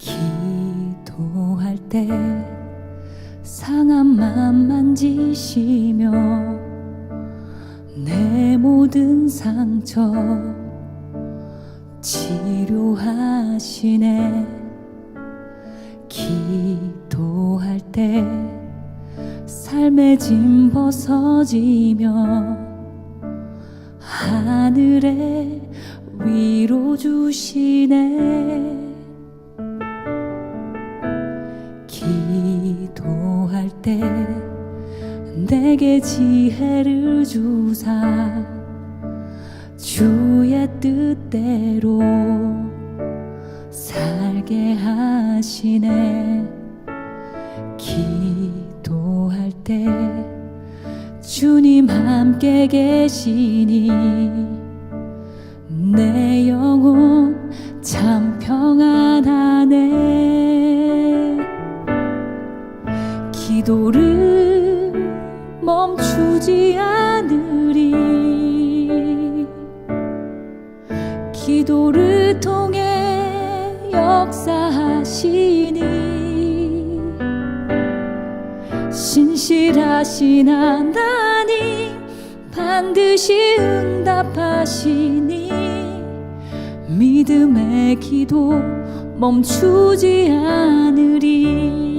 기도할 때 상한 맘 만지시며 내 모든 상처 치료하시네. 기도할 때 삶의 짐 벗어지며 하늘에 위로 주시네 때 내게 지혜를 주사 주의 뜻대로 살게 하시네. 기도할 때 주님 함께 계시니 내 영 기도를 멈추지 않으리. 기도를 통해 역사하시니 신실하신 하나님 반드시 응답하시니 믿음의 기도 멈추지 않으리